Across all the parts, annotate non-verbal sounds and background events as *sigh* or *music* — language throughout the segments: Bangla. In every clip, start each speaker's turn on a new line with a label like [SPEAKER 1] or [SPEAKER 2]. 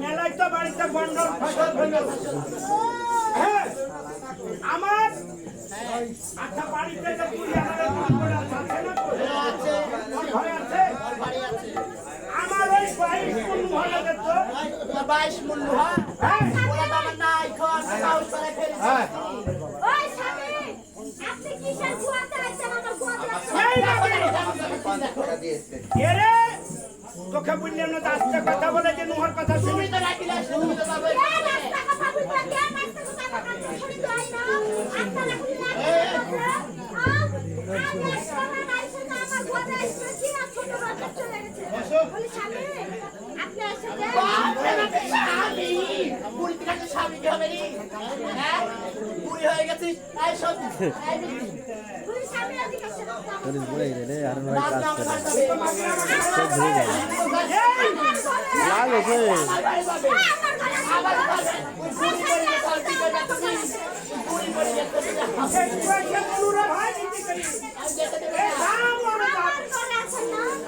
[SPEAKER 1] মেলায় তো বাড়িতে বন্ডল ফসল হইল হ্যাঁ আমার আচ্ছা বাড়িতে যে পুরি আমাদের আছে না ঘরে আছে আমার ওই বাইশ কোন মহলে তো
[SPEAKER 2] বাইশ মূল্য হ্যাঁ ওরা তো নাই খাওয়া সাহস করে ফেলেছে
[SPEAKER 3] ওই স্বামী আপনি কিসের কুয়াতে আছেন আমার কুয়াতে আছেন
[SPEAKER 1] এই নাকি?
[SPEAKER 4] পাঁচ টাকা দিয়েছে
[SPEAKER 1] এরে তোকে বললাম না আস্তে কথা বলে যে নুহর কথা শুনি।
[SPEAKER 2] তো রাখিলে
[SPEAKER 3] শুনি তো সোনা আমার আর ছোট বাচ্চা চলে গেছে বলি স্বামী।
[SPEAKER 5] পুলিশ বলে রে আর ভাই কাজ করে। সব ধরে যায় লাল হয়েছে
[SPEAKER 2] আমার ঘরে যাবে। আমার ঘরে। ওই বুড়ি করে গেছে, আর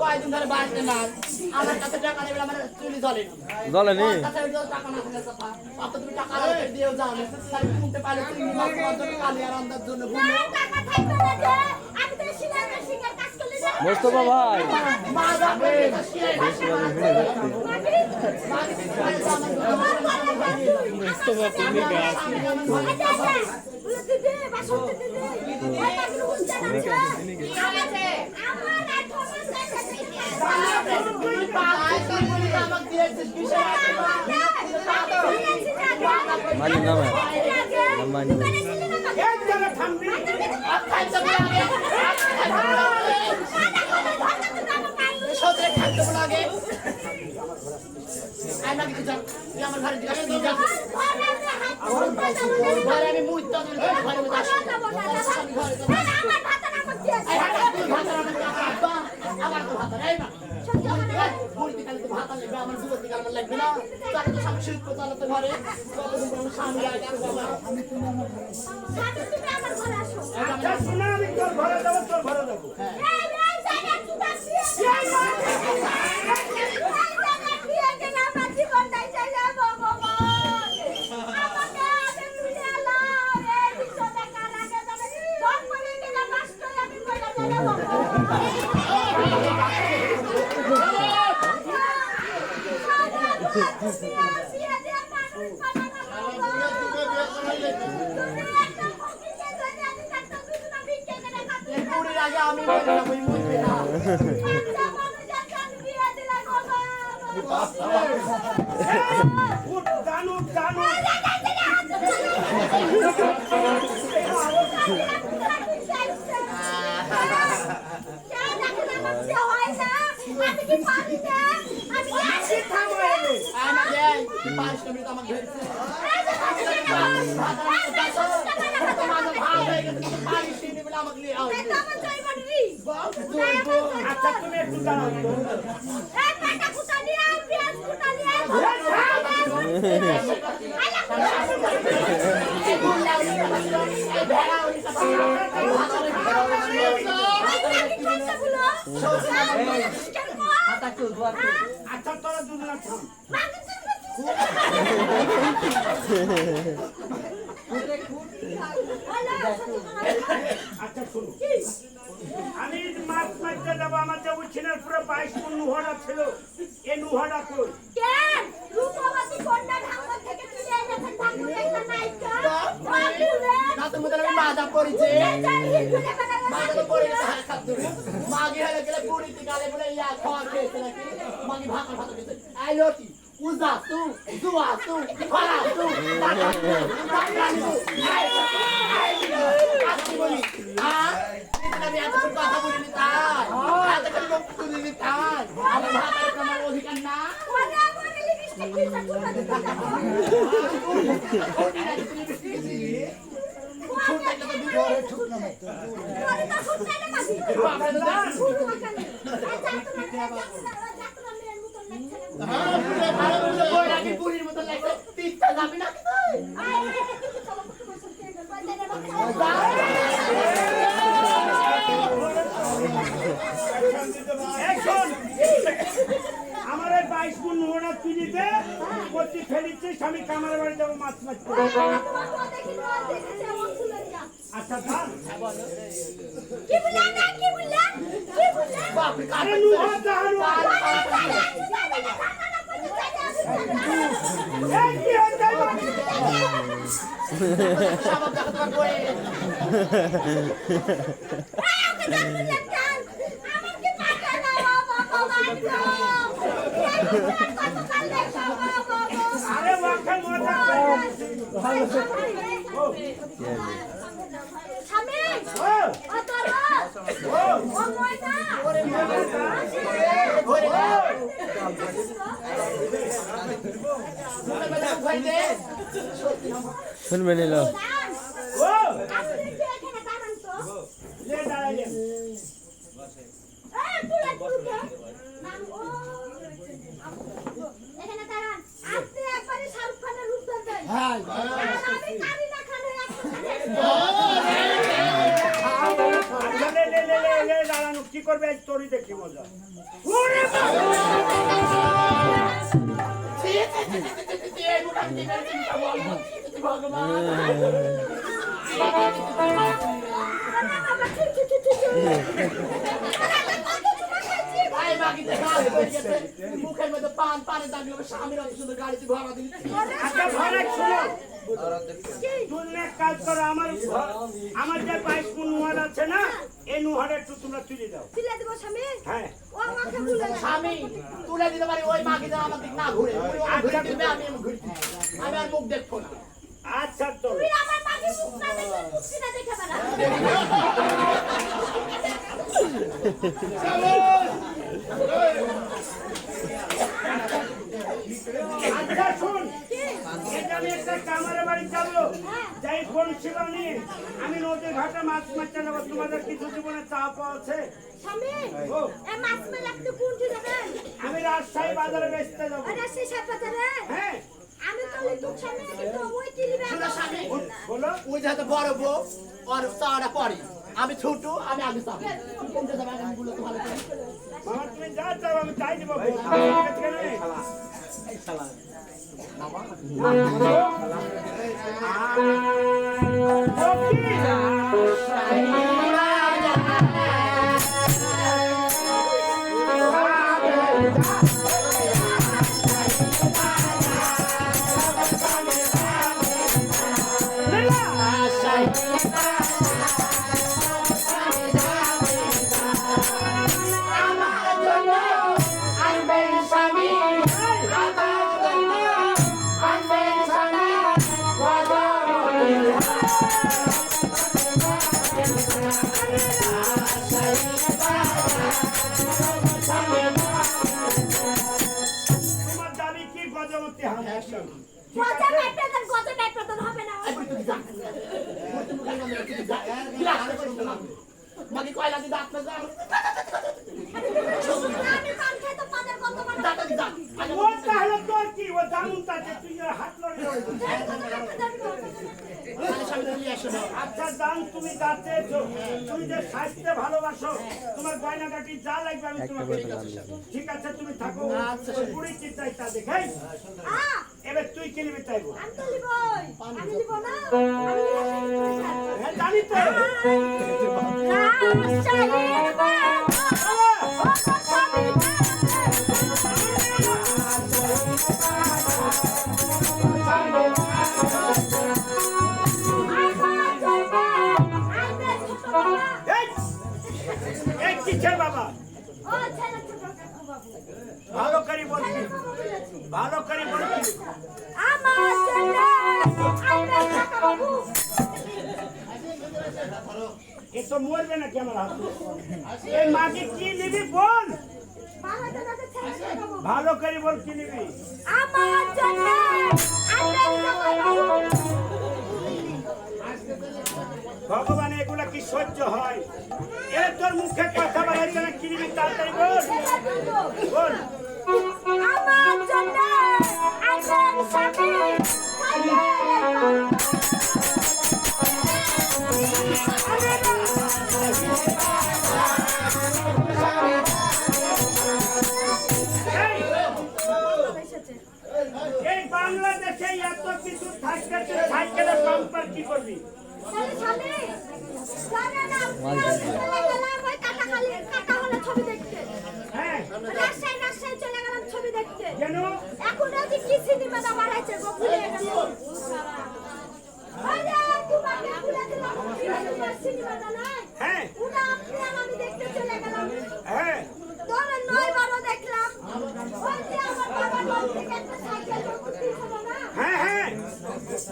[SPEAKER 2] কয়দিন ধরে বাড়িতে না আমার কাছে টাকা নেবে আমার চুলি জ্বলে
[SPEAKER 5] জলে নি
[SPEAKER 2] যে টাকা না থাকলে কথা অত তুমি টাকা দিয়েও যাও না তাই কিনতে পারলে তুমি মাছ তোমার জন্য কালি আর আন্দার জন্য
[SPEAKER 3] না, টাকা থাকবে না যে। আমি তো মেশিনের কাজ করলে
[SPEAKER 5] মোস্তফা ভাই
[SPEAKER 2] মা যাবে
[SPEAKER 3] মোস্তফা তুমি গাছ দিদি বাসন্তী দিদি না। আমার
[SPEAKER 1] থামবি
[SPEAKER 2] সদরে খাইতে লাগে আমি আমার ঘরে ঘরে আমি
[SPEAKER 1] আচ্ছা আমি তোর ঘরে যাব তোর ঘরে যাব। আচ্ছা তুমি একটু দাঁড়াও
[SPEAKER 2] এই ভেড়া উনি
[SPEAKER 1] আমি মাছ মারতে যাব আমার যে উচ্ছিনের পুরো বাইশ নুহাটা ছিল এ নুহাটা কই
[SPEAKER 3] কেন রূপবতী কন্যা ঢাকা থেকে তুলে এনেছেন ঠাকুর একটা নায়িকা বাবুরে
[SPEAKER 2] না তো মধ্যে আমি মাদা পড়েছে
[SPEAKER 3] চাই হিন্দুকে বানানো
[SPEAKER 2] মাদা পড়েছে হাত হাত ধরে। মাগে হলে গেলে পুরিতে গালে বলে ইয়া খাওয়া খেয়েছে নাকি? মাগে ভাঙা ভাঙা খেয়েছে। আই লটি উজা তু জুয়া তু ফারা তু টাকা তু টাকা তু আই আই আসি বলি। হ্যাঁ? আমি এত কথা বলিনি তাই। এত কথা বলিনি তাই। আমার ভাতার কোনো অধিকার না।
[SPEAKER 3] ওরে আমার লিপস্টিক তো ফুটতে না
[SPEAKER 1] এখন আমার এই বাইশ মন নুহাটা তুই দিতে করতে ফেলিচ্ছিস আমি কামার বাড়ি যাব মাছ মারতে
[SPEAKER 3] দেখি না দেখেছে এমন ফুলের গাছ
[SPEAKER 1] আচ্ছা থাক
[SPEAKER 3] কি বললেন না কি বললেন কি বললেন
[SPEAKER 2] বাপরে
[SPEAKER 1] আরে
[SPEAKER 2] কারে
[SPEAKER 1] নুহা জাহান এই কি হচ্ছে
[SPEAKER 2] সাবাব দেখা তোমার বই
[SPEAKER 1] আরে ওয়াকে মজা
[SPEAKER 2] ঘরে দে
[SPEAKER 5] শুনবে নিল
[SPEAKER 1] ও লে দাঁড়াইলে
[SPEAKER 3] এখানে দাঁড়ান আপনি খানের রূপ ধরবেন
[SPEAKER 2] হ্যাঁ।
[SPEAKER 1] কি করবে? আজ তোরই দেখি মজা? ওরে
[SPEAKER 2] মুখের মধ্যে পান পানে দাঁড়িয়ে স্বামীর অত সুন্দর গাড়িতে ভাড়া দিলি।
[SPEAKER 1] আচ্ছা ঘরে শোনো। তুমি এক কাজ করো আমার আমার যে বাইশ মন নুহার আছে না এই নুহার একটু তোমরা তুলে দাও।
[SPEAKER 3] তুলে দেবো স্বামী?
[SPEAKER 1] হ্যাঁ।
[SPEAKER 3] ও আমাকে ভুলে
[SPEAKER 2] স্বামী তুলে দিতে পারি ওই মাকে যেন আমার দিক না ঘুরে। ওই ঘুরে দিবে আমি আমি ঘুরে আমি আর মুখ দেখব না।
[SPEAKER 1] আচ্ছা চলো
[SPEAKER 3] তুই আমার মাকে মুখ না দেখে মুক্তি না দেখে বেড়া
[SPEAKER 1] আচ্ছা শোন এটা আমি একটা কামারে বাড়ি যাব যাই ফোন ছিল নিয়ে আমি নদীর ঘাটে মাছ মারতে নেব তোমাদের কিছু জীবনে চা পাওয়া আছে আমি রাজশাহী বাজারে বেচতে যাব।
[SPEAKER 3] আরে সেই সাত বাজারে
[SPEAKER 1] হ্যাঁ।
[SPEAKER 3] আমি তো স্বামী কিন্তু ওই
[SPEAKER 2] শোনো
[SPEAKER 1] বলো
[SPEAKER 2] ওই যাতে বড় বউ আর চাওয়াটা পরে আমি ছোট আমি আগে যাব তুমি কোনটা যাবে আমি বলে তো ভালো করে
[SPEAKER 1] মামা তুমি যা চাও আমি তাই দিব। তোমার আচ্ছা জান তুমি যা চেয়েছো তুমি যে স্বাস্থ্যে ভালোবাসো তোমার গয়নাগাটি যা লাগবে আমি তোমাকে ঠিক আছে তুমি থাকো বুড়ি কি চাই তা দেখাই এবার তুই কি নিবি চাইব
[SPEAKER 3] আমি তো লিবই আমি লিব না। আমি লিব না।
[SPEAKER 1] হ্যাঁ জানি তো। এই মাকে কি নিবি বল? ভালো করে বল কি নিবি?
[SPEAKER 3] আমার জন্য
[SPEAKER 1] ভগবান এগুলা কি সহ্য হয়? এ তোর মুখে কথা বলার না কি নিবি তাড়াতাড়ি বল? বল।
[SPEAKER 3] আমার জন্য আমার সাথে
[SPEAKER 1] বাংলাদেশে এত কিছু থাকতে সাইকেলের পাম্পার কি করবি
[SPEAKER 3] ছবি দেখতে
[SPEAKER 1] হ্যাঁ
[SPEAKER 3] রাজশাহী রাজশাহী চলে গেলাম ছবি দেখতে
[SPEAKER 1] কেন
[SPEAKER 3] এখন যে কি সিনেমাটা বাড়াইছে গো ভুলে গেল আরে তোমাকে ভুলে দিলাম সিনেমাটা নাই
[SPEAKER 1] হ্যাঁ
[SPEAKER 3] ওটা আপনি আর আমি দেখতে চলে গেলাম
[SPEAKER 1] হ্যাঁ
[SPEAKER 3] ধরে নয় বারো দেখলাম ওই যে আমার বাবার বাড়ি থেকে একটা সাইকেল করতে ছিল না
[SPEAKER 1] হ্যাঁ হ্যাঁ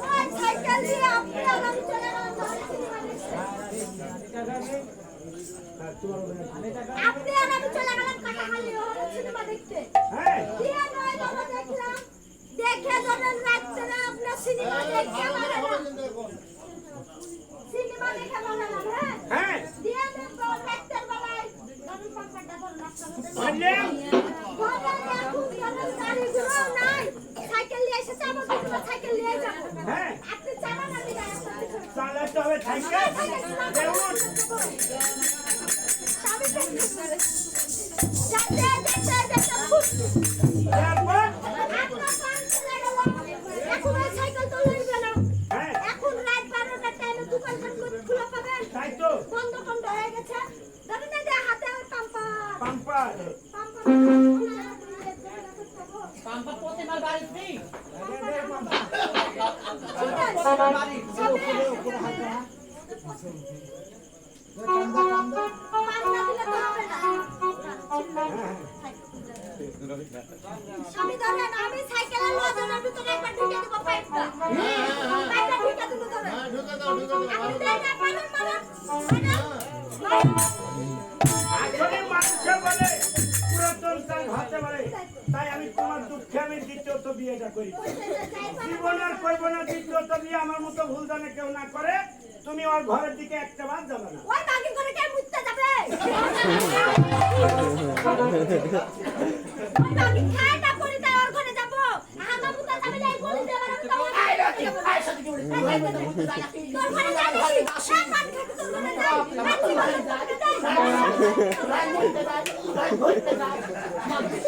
[SPEAKER 3] ওই সাইকেল দিয়ে আপনি আর আমি চলে গেলাম ধরে সিনেমা দেখতে আপনি আর আমি চলে গেলাম কাটাখালি হলে সিনেমা দেখতে।
[SPEAKER 1] হ্যাঁ
[SPEAKER 3] দিয়ে নয় বারো দেখলাম। দেখে ধরেন রাত্রে আপনার সিনেমা দেখে মারালাম সিনেমা দেখে মারালাম হ্যাঁ?
[SPEAKER 1] হ্যাঁ!
[SPEAKER 3] দিয়ে আমি রাত্রের বেলায় ধরেন পাঁচটা ধরেন রাস্তার মধ্যে সাইকেল নিয়ে এসেছে আমার সাইকেল নিয়ে যাব।
[SPEAKER 1] হ্যাঁ!
[SPEAKER 3] আপনি চালান আমি
[SPEAKER 1] চালাতে হবে সাইকেল! যেমন
[SPEAKER 3] পাম্পা পাম্পা
[SPEAKER 2] প্রতিমার বাড়ি নেই
[SPEAKER 3] আমি ধরেন আমি সাইকেলের লজনের ভিতরে একবার ঢুকে দেব পাইপটা পাইপটা ঢুকে দেব ধরেন
[SPEAKER 4] ঢুকে দাও ঢুকে দাও।
[SPEAKER 3] আপনি দেন না পারেন
[SPEAKER 1] বিয়েটা করি জীবন আর করব না দ্বিতীয়ত বিয়ে আমার মতো ভুল জানে কেউ না করে তুমি ওর ঘরের দিকে একটা বার যাবে না
[SPEAKER 3] ওই বাকি করে কে মুততে যাবে ওই বাকি খায়টা করে তাই ওর ঘরে যাব হাগা মুতা যাবে না এই গলি দিয়ে আর আমি তো ওর ঘরে তোর ঘরে যাবি হ্যাঁ পান খেতে তোর ঘরে যাই রাত্রি বেলা তোর ঘরে যাই বাকি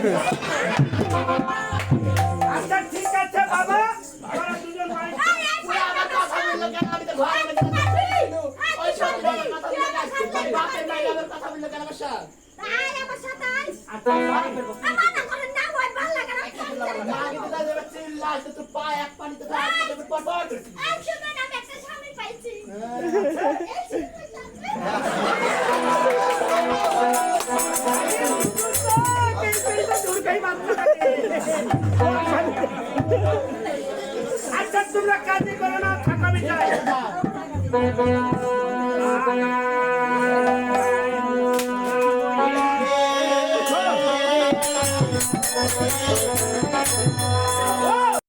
[SPEAKER 1] আচ্ছা *laughs* Thank you.